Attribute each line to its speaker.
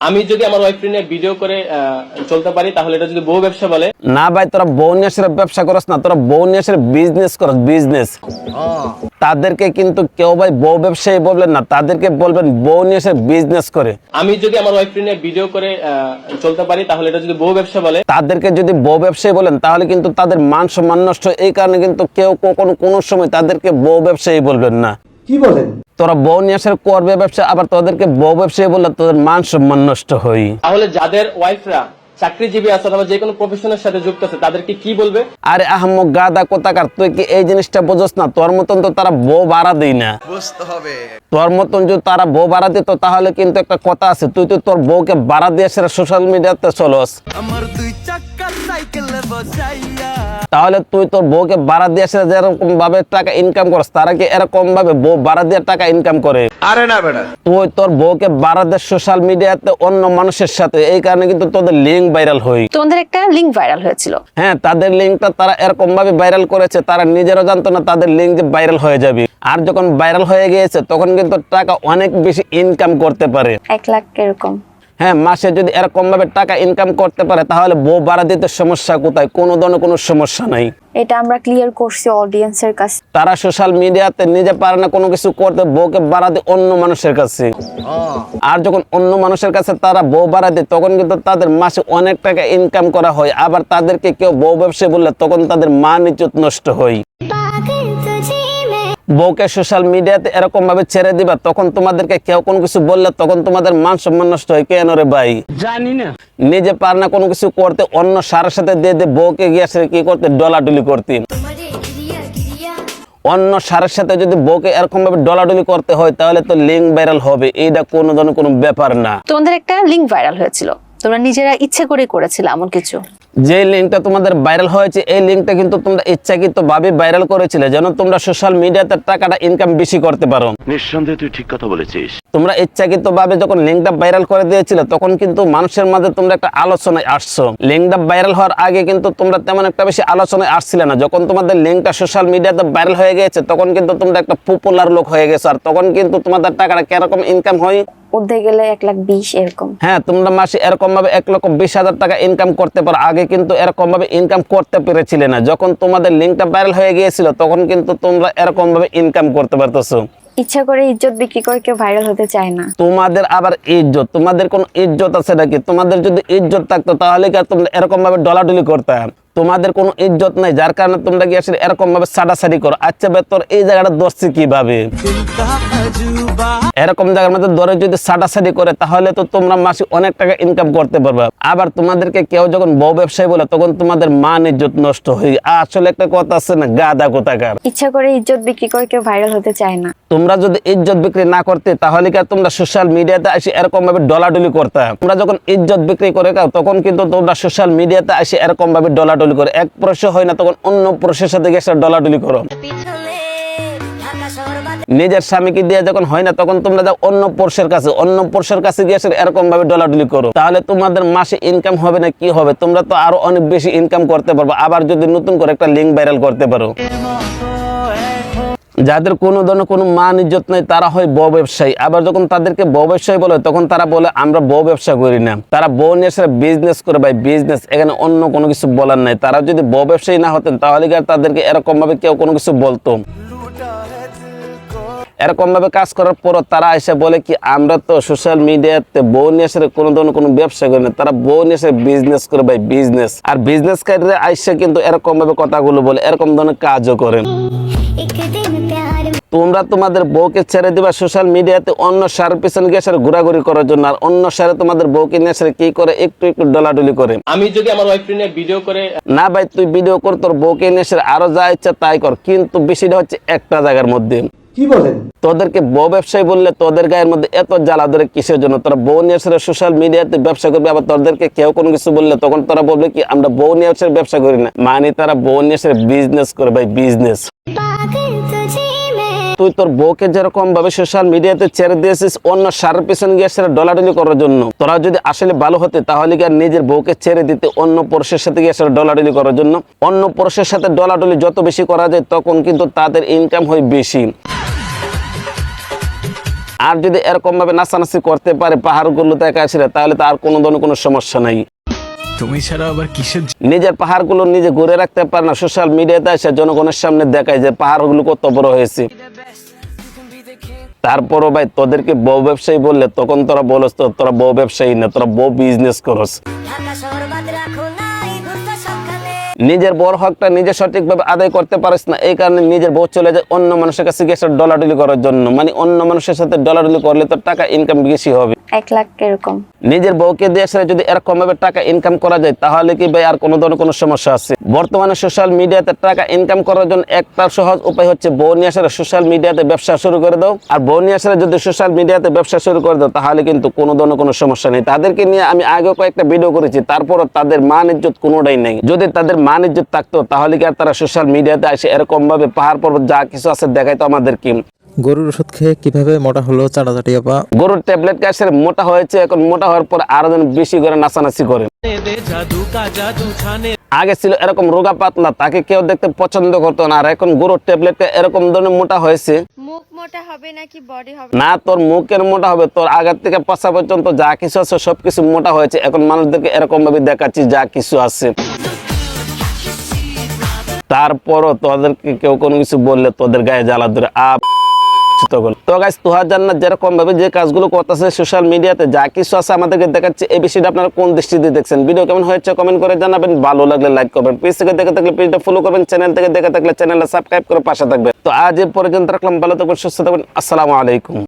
Speaker 1: আমি যদি আমার ওয়াইফ নিয়ে ভিডিও করে চলতে পারি তাহলে এটা যদি বউ ব্যবসা বলে?
Speaker 2: না ভাই তোরা বউ নিয়ে ব্যবসা করস না তোরা বউ নিয়ে বিজনেস করস বিজনেস তাদেরকে কিন্তু কেউ ভাই বউ ব্যবসায়ী বলবেন না তাদেরকে বলবেন বউ নিয়ে বিজনেস করে।
Speaker 1: আমি যদি আমার ওয়াইফ নিয়ে ভিডিও করে আহ, চলতে পারি তাহলে এটা যদি বউ ব্যবসা বলে?
Speaker 2: তাদেরকে যদি বউ ব্যবসায়ী বলেন তাহলে কিন্তু তাদের মান সম্মান নষ্ট এই কারণে কিন্তু কেউ কখনো কোনো সময় তাদেরকে বউ ব্যবসায়ী বলবেন না।
Speaker 3: কি বলেন?
Speaker 2: তোরা বউ নিয়ে এসে করবে ব্যবসা আবার তোদেরকে বউ ব্যবসায়ী বললে তোদের মান সম্মান নষ্ট হই।
Speaker 1: তাহলে যাদের ওয়াইফরা চাকরিজীবী আছে অথবা যে কোনো প্রফেশনের সাথে যুক্ত আছে তাদেরকে কি বলবে?
Speaker 2: আরে আহমক গাদা কোথাকার তুই কি এই জিনিসটা বোঝস না? তোর মতন তো তারা বউ দেই না।
Speaker 4: বুঝতে হবে।
Speaker 2: তোর মতন যদি তারা বউ দিত তাহলে কিন্তু একটা কথা আছে তুই তো তোর বউকে ভাড়া দিয়ে সেটা সোশ্যাল মিডিয়াতে চলস।
Speaker 4: আমার দুই বসাইয়া
Speaker 2: তাহলে তুই তোর বউকে ভাড়া দিয়ে যেরকম ভাবে টাকা ইনকাম করস? তারা কি এরকম ভাবে বউ ভাড়া দিয়ে টাকা ইনকাম করে?
Speaker 4: আরে না বেটা।
Speaker 2: তুই তোর বউকে ভাড়া দিয়ে সোশ্যাল মিডিয়াতে অন্য মানুষের সাথে এই কারণে কিন্তু তোদের লিঙ্ক ভাইরাল হই।
Speaker 5: তোমাদের একটা লিঙ্ক ভাইরাল হয়েছিল।
Speaker 2: হ্যাঁ তাদের লিঙ্কটা তারা এরকম ভাবে ভাইরাল করেছে তারা নিজেরও জানতো না তাদের লিঙ্ক যে ভাইরাল হয়ে যাবে। আর যখন ভাইরাল হয়ে গিয়েছে তখন কিন্তু টাকা অনেক বেশি ইনকাম করতে পারে।
Speaker 5: এক লাখ এরকম।
Speaker 2: হ্যাঁ মাসে যদি এরকম ভাবে টাকা ইনকাম করতে পারে তাহলে বউ ভাড়া দিতে সমস্যা কোথায়? কোনো ধরনের কোনো সমস্যা নাই।
Speaker 5: এটা আমরা ক্লিয়ার করছি অডিয়েন্সের কাছে।
Speaker 2: তারা সোশ্যাল মিডিয়াতে নিজে পারে না কোনো কিছু করতে বউকে ভাড়া দেয় অন্য মানুষের কাছে। আর যখন অন্য মানুষের কাছে তারা বউ ভাড়া দেয় তখন কিন্তু তাদের মাসে অনেক টাকা ইনকাম করা হয়। আবার তাদেরকে কেউ বউ ব্যবসায়ী বললে তখন তাদের মান ইজ্জত নষ্ট হয়। বউকে সোশ্যাল মিডিয়াতে এরকম ভাবে ছেড়ে দিবা তখন তোমাদেরকে কেউ কোনো কিছু বললে তখন তোমাদের মান সম্মান নষ্ট হয়। কেন রে ভাই? জানি না। নিজে পার না কোনো কিছু করতে অন্য সারের সাথে দিয়ে দিয়ে বউকে গিয়েছে কি করতে? ডলাডুলি করতে। অন্য সারের সাথে যদি বউকে এরকম ভাবে ডলাডলি করতে হয় তাহলে তো লিঙ্ক ভাইরাল হবে। এইটা কোনো ধরনের কোনো ব্যাপার না।
Speaker 5: তোমাদের একটা লিঙ্ক ভাইরাল হয়েছিল। তোমরা নিজেরা ইচ্ছে করে করেছিলে এমন কিছু।
Speaker 2: যে লিঙ্কটা তোমাদের ভাইরাল হয়েছে এই লিঙ্কটা কিন্তু তোমরা ইচ্ছাকৃত ভাবে ভাইরাল করেছিলে যেন তোমরা সোশ্যাল মিডিয়াতে টাকাটা ইনকাম বেশি করতে পারো।
Speaker 6: নিঃসন্দেহে তুই ঠিক কথা বলেছিস।
Speaker 2: তোমরা ইচ্ছাকৃত ভাবে যখন লিঙ্কটা ভাইরাল করে দিয়েছিলে তখন কিন্তু মানুষের মাঝে তোমরা একটা আলোচনায় আসছো। লিঙ্কটা ভাইরাল হওয়ার আগে কিন্তু তোমরা তেমন একটা বেশি আলোচনায় আসছিলে না। যখন তোমাদের লিঙ্কটা সোশ্যাল মিডিয়াতে ভাইরাল হয়ে গেছে তখন কিন্তু তোমরা একটা পপুলার লোক হয়ে গেছো আর তখন কিন্তু তোমাদের টাকাটা কীরকম ইনকাম হয়
Speaker 5: উঠতে গেলে এক লাখ বিশ এরকম।
Speaker 2: হ্যাঁ তোমরা মাসে এরকম ভাবে এক লক্ষ বিশ হাজার টাকা ইনকাম করতে পারো। আগে কিন্তু এরকম ভাবে ইনকাম করতে পেরেছিলে না। যখন তোমাদের লিঙ্কটা ভাইরাল হয়ে গিয়েছিল তখন কিন্তু তোমরা এরকম ভাবে ইনকাম করতে পারতেছো।
Speaker 5: ইচ্ছা করে ইজ্জত বিক্রি করে কেউ ভাইরাল হতে চায় না।
Speaker 2: তোমাদের আবার ইজ্জত। তোমাদের কোন ইজ্জত আছে নাকি? তোমাদের যদি ইজ্জত থাকতো তাহলে কি আর তোমরা এরকম ভাবে ডলাডলি করতাম তোমাদের কোনো ইজ্জত নাই যার কারণে তোমরা গিয়ে আসলে এরকম ভাবে সাডাসাডি করো। আচ্ছা বে তোর এই জায়গাটা দর্শি কীভাবে? এরকম জায়গার মধ্যে ধরে যদি সাডাসাডি করে তাহলে তো তোমরা মাসে অনেক টাকা ইনকাম করতে পারবে। আবার তোমাদেরকে কেউ যখন বউ ব্যবসায়ী বলে তখন তোমাদের মান ইজ্জত নষ্ট হয়ে। আসলে একটা কথা আছে না গাদা কোথাকার?
Speaker 5: ইচ্ছা করে ইজ্জত বিক্রি করে কেউ ভাইরাল হতে চায় না।
Speaker 2: তোমরা যদি ইজ্জত বিক্রি না করতে তাহলে কি তোমরা সোশ্যাল মিডিয়াতে এসে এরকম ভাবে ডলাডলি করতে? তোমরা যখন ইজ্জত বিক্রি করে তখন কিন্তু তোমরা সোশ্যাল মিডিয়াতে এসে এরকম ভাবে ডলাডলি করে। এক প্রশ্ন হয় না, তখন অন্য প্রশ্নের সাথে গিয়ে ডলাডলি করো। নিজের স্বামীকে দিয়ে যখন হয় না, তখন তোমরা যাও অন্য পুরুষের কাছে। অন্য পুরুষের কাছে গিয়ে এরকম ভাবে ডলাডলি করো। তাহলে তোমাদের মাসে ইনকাম হবে না, কি হবে? তোমরা তো আরও অনেক বেশি ইনকাম করতে পারব। আবার যদি নতুন করে একটা লিঙ্ক ভাইরাল করতে পারো। যাদের কোনো ধরনের কোনো মান ইজ্জত নাই, তারা হয় ব ব্যবসায়ী। আবার যখন তাদেরকে ব ব্যবসায়ী বলে, তখন তারা বলে, আমরা ব ব্যবসা করি না। তারা বউ নিয়ে বিজনেস করে ভাই বিজনেস এখানে অন্য কোনো কিছু বলার নাই। তারা যদি ব ব্যবসায়ী না হতেন, তাহলে কি আর তাদেরকে এরকমভাবে কেউ কোনো কিছু বলতো? এরকম ভাবে কাজ করার পর তারা এসে বলে কি, আমরা তো সোশ্যাল মিডিয়াতে বউ নিয়ে এসে কোনো ধরনের কোনো ব্যবসা করি না। তারা বউ নিয়ে এসে বিজনেস করে ভাই বিজনেস আর বিজনেসকারীরা আইসে কিন্তু এরকম ভাবে কথাগুলো বলে, এরকম ধরনের কাজও করেন তোমরা তোমাদের বউকে ছেড়ে দিবা সোশ্যাল মিডিয়াতে অন্য সার পিছনে গিয়ে সার ঘোরাঘুরি করার জন্য। আর অন্য সারে তোমাদের বউকে নিয়ে কি করে? একটু একটু ডলাডলি করে।
Speaker 1: আমি যদি আমার ওয়াইফ নিয়ে ভিডিও করে
Speaker 2: না ভাই তুই ভিডিও কর তোর বউকে নিয়ে আরও যা ইচ্ছা তাই কর। কিন্তু বেশিটা হচ্ছে একটা জায়গার মধ্যে।
Speaker 3: কি বলেন?
Speaker 2: তোদেরকে বউ ব্যবসায়ী বললে তোদের গায়ের মধ্যে এত জ্বালা ধরে কিসের জন্য? তোরা বউ নিয়ে সোশ্যাল মিডিয়াতে ব্যবসা করবে আবার তোদেরকে কেউ কোনো কিছু বললে তখন তোরা বলবে কি আমরা বউ নিয়ে ব্যবসা করি না। মানে তারা বউ নিয়ে বিজনেস করে ভাই বিজনেস তুই তোর বউকে যেরকম ভাবে সোশ্যাল মিডিয়াতে ছেড়ে দিয়েছিস, অন্য সারের পিছনে গিয়ে সেটা ডলাডলি করার জন্য। তোরা যদি আসলে ভালো হতে, তাহলে আর নিজের বউকে ছেড়ে দিতে, অন্য পুরুষের সাথে গিয়ে সেটা ডলাডলি করার জন্য? অন্য পুরুষের সাথে ডলাডলি যত বেশি করা যায়, তখন কিন্তু তাদের ইনকাম হয় বেশি। আর যদি এরকমভাবে নাচানাচি করতে পারে পাহাড়গুলোতে একা আসলে তাহলে তো আর কোনো ধরনের কোনো সমস্যা নাই।
Speaker 3: তুমি ছাড়া আবার কিসের
Speaker 2: নিজের পাহাড়গুলো নিজে ঘুরে রাখতে পারে না। সোশ্যাল মিডিয়াতে এসে জনগণের সামনে দেখায় যে পাহাড়গুলো কত বড় হয়েছে। তারপরও ভাই তোদেরকে বউ ব্যবসায়ী বললে তখন তোরা বলস তোরা বউ ব্যবসায়ী না, তোরা বউ বিজনেস করস। নিজের বড় হকটা নিজে সঠিকভাবে আদায় করতে পারিস না এই কারণে নিজের বউ চলে যায় অন্য মানুষের কাছে গিয়ে ডলাডলি করার জন্য। মানে অন্য মানুষের সাথে ডলাডলি করলে তো টাকা ইনকাম বেশি হবে।
Speaker 5: এক লাখ এরকম।
Speaker 2: নিজের বউকে দিয়ে আসলে যদি এরকম ভাবে টাকা ইনকাম করা যায় তাহলে কি ভাই আর কোনো ধরনের কোনো সমস্যা আছে? বর্তমানে সোশ্যাল মিডিয়াতে টাকা ইনকাম করার জন্য একটা সহজ উপায় হচ্ছে বউ নিয়ে আসলে সোশ্যাল মিডিয়াতে ব্যবসা শুরু করে দাও। আর বউ নিয়ে আসলে যদি সোশ্যাল মিডিয়াতে ব্যবসা শুরু করে দাও তাহলে কিন্তু কোনো ধরনের কোনো সমস্যা নেই। তাদেরকে নিয়ে আমি আগেও কয়েকটা ভিডিও করেছি তারপরও তাদের মান ইজ্জত কোনোটাই নেই। যদি তাদের মান ইজ্জত থাকতো তাহলে কি আর তারা সোশ্যাল মিডিয়াতে আসে? এরকমভাবে পাহাড় পর্বত যা কিছু আছে দেখাইতো আমাদেরকে
Speaker 7: গরুর ওষুধ খেয়ে কীভাবে মোটা হলো চাটা চাটি আপা
Speaker 2: গরুর ট্যাবলেট খেয়ে কাশের মোটা হয়েছে এখন মোটা হওয়ার পর আরও যেন বেশি করে নাচানাচি করে। আগে ছিল এরকম রোগা পাতলা তাকে কেউ দেখতে পছন্দ করতো না আর এখন গরুর ট্যাবলেটটা এরকম ধরনের মোটা হয়েছে।
Speaker 8: মুখ মোটা হবে নাকি বডি হবে?
Speaker 2: না তোর মুখের মোটা হবে তোর আগের থেকে পাশা পর্যন্ত যা কিছু আছে সবকিছু মোটা হয়েছে এখন মানুষদেরকে এরকম ভাবে দেখাচ্ছি যা কিছু আছে। তারপরও তোদেরকে কেউ কোনো কিছু বললে তোদের গায়ে জ্বালা ধরে আপ তো গাইস তোহার জান্নাত যেরকম ভাবে যে কাজগুলো করতেছে সোশ্যাল মিডিয়াতে যা কিছু আছে আমাদেরকে দেখাচ্ছে, এই বিষয়টা আপনারা কোন দৃষ্টিতে দেখছেন? ভিডিও কেমন হয়েছে কমেন্ট করে জানাবেন, ভালো লাগলে লাইক করবেন। পেজ থেকে দেখে থাকলে পেজটা ফলো করবেন চ্যানেল থেকে দেখে থাকলে চ্যানেলটা সাবস্ক্রাইব করে পাশে থাকবেন। তো আজ এ পর্যন্ত রাখলাম, ভালো থাকবেন, সুস্থ থাকবেন, আসসালামু আলাইকুম।